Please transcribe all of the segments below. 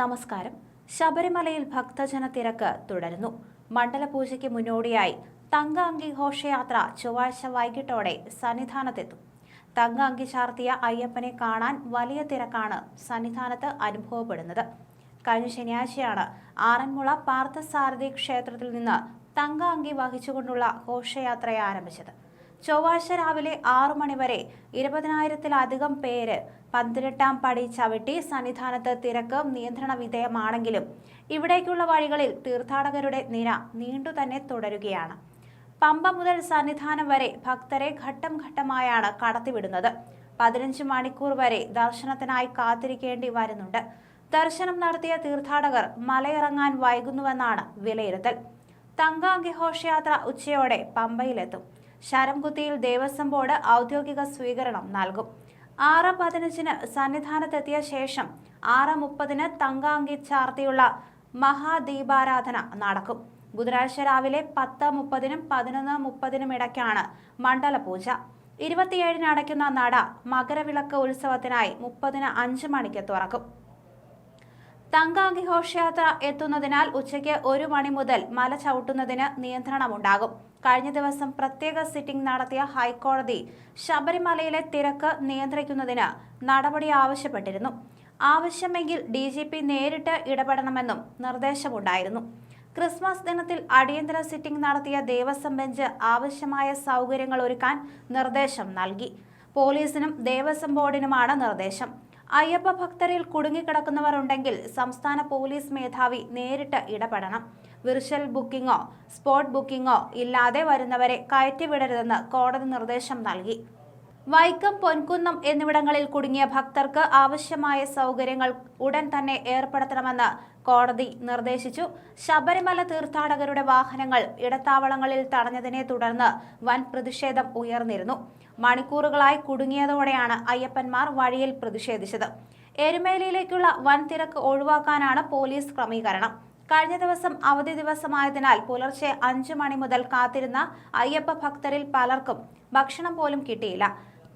നമസ്കാരം. ശബരിമലയിൽ ഭക്തജന തിരക്ക് തുടരുന്നു. മണ്ഡലപൂജയ്ക്ക് മുന്നോടിയായി തങ്ക അങ്കി ഘോഷയാത്ര ചൊവ്വാഴ്ച വൈകിട്ടോടെ സന്നിധാനത്തെത്തും. തങ്ക അങ്കി ചാർത്തിയ അയ്യപ്പനെ കാണാൻ വലിയ തിരക്കാണ് സന്നിധാനത്ത് അനുഭവപ്പെടുന്നത്. കഴിഞ്ഞ ശനിയാഴ്ചയാണ് ആറന്മുള പാർത്ഥസാരഥി ക്ഷേത്രത്തിൽ നിന്ന് തങ്ക അങ്കി വഹിച്ചുകൊണ്ടുള്ള ഘോഷയാത്ര ആരംഭിച്ചത് ചൊവ്വാഴ്ച രാവിലെ ആറു മണിവരെ ഇരുപതിനായിരത്തിലധികം പേര് പന്തിനെട്ടാം പടി ചവിട്ടി സന്നിധാനത്ത് തിരക്ക് നിയന്ത്രണ വിധേയമാണെങ്കിലും ഇവിടേക്കുള്ള വഴികളിൽ തീർത്ഥാടകരുടെ നിര നീണ്ടു തന്നെ തുടരുകയാണ്. പമ്പ മുതൽ സന്നിധാനം വരെ ഭക്തരെ ഘട്ടം ഘട്ടമായാണ് കടത്തിവിടുന്നത്. പതിനഞ്ച് മണിക്കൂർ വരെ ദർശനത്തിനായി കാത്തിരിക്കേണ്ടി വരുന്നുണ്ട്. ദർശനം നടത്തിയ തീർത്ഥാടകർ മലയിറങ്ങാൻ വൈകുന്നുവെന്നാണ് വിലയിരുത്തൽ. തങ്കാങ്കി ഘോഷയാത്ര ഉച്ചയോടെ പമ്പയിലെത്തും. ശരംകുത്തിയിൽ ദേവസ്വം ബോർഡ് ഔദ്യോഗിക സ്വീകരണം നൽകും. ആറ് പതിനഞ്ചിന് സന്നിധാനത്തെത്തിയ ശേഷം ആറ് മുപ്പതിന് തങ്കാങ്കി ചാർത്തിയുള്ള മഹാദീപാരാധന നടക്കും. ബുധനാഴ്ച രാവിലെ പത്ത് മുപ്പതിനും പതിനൊന്ന് മുപ്പതിനും ഇടയ്ക്കാണ് മണ്ഡലപൂജ. ഇരുപത്തിയേഴിന് അടയ്ക്കുന്ന നട മകരവിളക്ക് ഉത്സവത്തിനായി മുപ്പതിന് അഞ്ച് മണിക്ക് തുറക്കും. തങ്കാങ്കി ഘോഷയാത്ര എത്തുന്നതിനാൽ ഉച്ചയ്ക്ക് ഒരു മണി മുതൽ മല ചവിട്ടുന്നതിന് നിയന്ത്രണമുണ്ടാകും. കഴിഞ്ഞ ദിവസം പ്രത്യേക സിറ്റിംഗ് നടത്തിയ ഹൈക്കോടതി ശബരിമലയിലെ തിരക്ക് നിയന്ത്രിക്കുന്നതിന് നടപടി ആവശ്യപ്പെട്ടിരുന്നു. ആവശ്യമെങ്കിൽ ഡി ജി പി നേരിട്ട് ഇടപെടണമെന്നും നിർദ്ദേശമുണ്ടായിരുന്നു. ക്രിസ്മസ് ദിനത്തിൽ അടിയന്തര സിറ്റിംഗ് നടത്തിയ ദേവസ്വം ബെഞ്ച് ആവശ്യമായ സൗകര്യങ്ങൾ ഒരുക്കാൻ നിർദ്ദേശം നൽകി. പോലീസിനും ദേവസ്വം ബോർഡിനുമാണ് നിർദ്ദേശം. അയ്യപ്പ ഭക്തരിൽ കുടുങ്ങിക്കിടക്കുന്നവർ ഉണ്ടെങ്കിൽ സംസ്ഥാന പോലീസ് മേധാവി നേരിട്ട് ഇടപെടണം. വിർച്വൽ ബുക്കിംഗോ സ്പോട്ട് ബുക്കിംഗോ ഇല്ലാതെ വരുന്നവരെ കയറ്റിവിടരുതെന്ന് കോടതി നിർദ്ദേശം നൽകി. വൈക്കം പൊൻകുന്നം എന്നിവിടങ്ങളിൽ കുടുങ്ങിയ ഭക്തർക്ക് ആവശ്യമായ സൗകര്യങ്ങൾ ഉടൻ തന്നെ ഏർപ്പെടുത്തണമെന്ന് കോടതി നിർദ്ദേശിച്ചു. ശബരിമല തീർത്ഥാടകരുടെ വാഹനങ്ങൾ ഇടത്താവളങ്ങളിൽ തടഞ്ഞതിനെ തുടർന്ന് വൻ പ്രതിഷേധം ഉയർന്നിരുന്നു. മണിക്കൂറുകളായി കുടുങ്ങിയതോടെയാണ് അയ്യപ്പന്മാർ വഴിയിൽ പ്രതിഷേധിച്ചത്. എരുമേലിയിലേക്കുള്ള വൻ തിരക്ക് ഒഴിവാക്കാനാണ് പോലീസ് ക്രമീകരണം. കഴിഞ്ഞ ദിവസം അവധി ദിവസമായതിനാൽ പുലർച്ചെ അഞ്ചു മണി മുതൽ കാത്തിരുന്ന അയ്യപ്പ ഭക്തരിൽ പലർക്കും ഭക്ഷണം പോലും കിട്ടിയില്ല.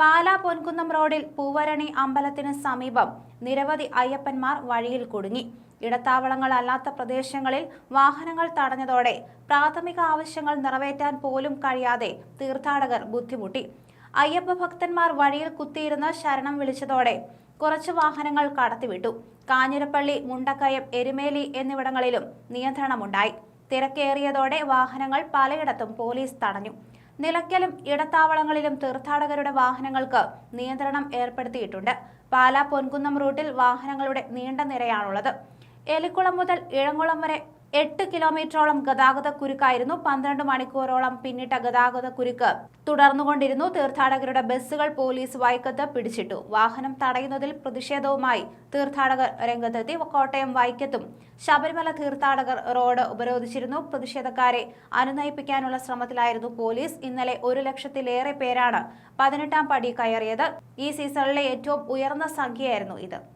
പാലാ പൊൻകുന്നം റോഡിൽ പൂവരണി അമ്പലത്തിന് സമീപം നിരവധി അയ്യപ്പന്മാർ വഴിയിൽ കുടുങ്ങി. ഇടത്താവളങ്ങൾ അല്ലാത്ത പ്രദേശങ്ങളിൽ വാഹനങ്ങൾ തടഞ്ഞതോടെ പ്രാഥമിക ആവശ്യങ്ങൾ നിറവേറ്റാൻ പോലും കഴിയാതെ തീർത്ഥാടകർ ബുദ്ധിമുട്ടി. അയ്യപ്പ ഭക്തന്മാർ വഴിയിൽ കുത്തിയിരുന്ന് ശരണം വിളിച്ചതോടെ കുറച്ച് വാഹനങ്ങൾ കടത്തിവിട്ടു. കാഞ്ഞിരപ്പള്ളി മുണ്ടക്കയം എരുമേലി എന്നിവിടങ്ങളിലും നിയന്ത്രണമുണ്ടായി. തിരക്കേറിയതോടെ വാഹനങ്ങൾ പലയിടത്തും പോലീസ് തടഞ്ഞു. നിലയ്ക്കലും ഇടത്താവളങ്ങളിലും തീർത്ഥാടകരുടെ വാഹനങ്ങൾക്ക് നിയന്ത്രണം ഏർപ്പെടുത്തിയിട്ടുണ്ട്. പാലാ പൊൻകുന്നം റൂട്ടിൽ വാഹനങ്ങളുടെ നീണ്ട നിരയാണുള്ളത്. എലിക്കുളം മുതൽ ഇഴങ്കുളം വരെ എട്ട് കിലോമീറ്ററോളം ഗതാഗത കുരുക്കായിരുന്നു. പന്ത്രണ്ട് മണിക്കൂറോളം പിന്നിട്ട ഗതാഗത കുരുക്ക് തുടർന്നുകൊണ്ടിരുന്നു. തീർത്ഥാടകരുടെ ബസ്സുകൾ പോലീസ് വൈക്കത്ത് പിടിച്ചിട്ടു. വാഹനം തടയുന്നതിൽ പ്രതിഷേധവുമായി തീർത്ഥാടകർ രംഗത്തെത്തി. കോട്ടയം വൈക്കത്തും ശബരിമല തീർത്ഥാടകർ റോഡ് ഉപരോധിച്ചിരുന്നു. പ്രതിഷേധക്കാരെ അനുനയിപ്പിക്കാനുള്ള ശ്രമത്തിലായിരുന്നു പോലീസ്. ഇന്നലെ ഒരു ലക്ഷത്തിലേറെ പേരാണ് പതിനെട്ടാം പടി കയറിയത്. ഈ സീസണിലെ ഏറ്റവും ഉയർന്ന സംഖ്യയായിരുന്നു ഇത്.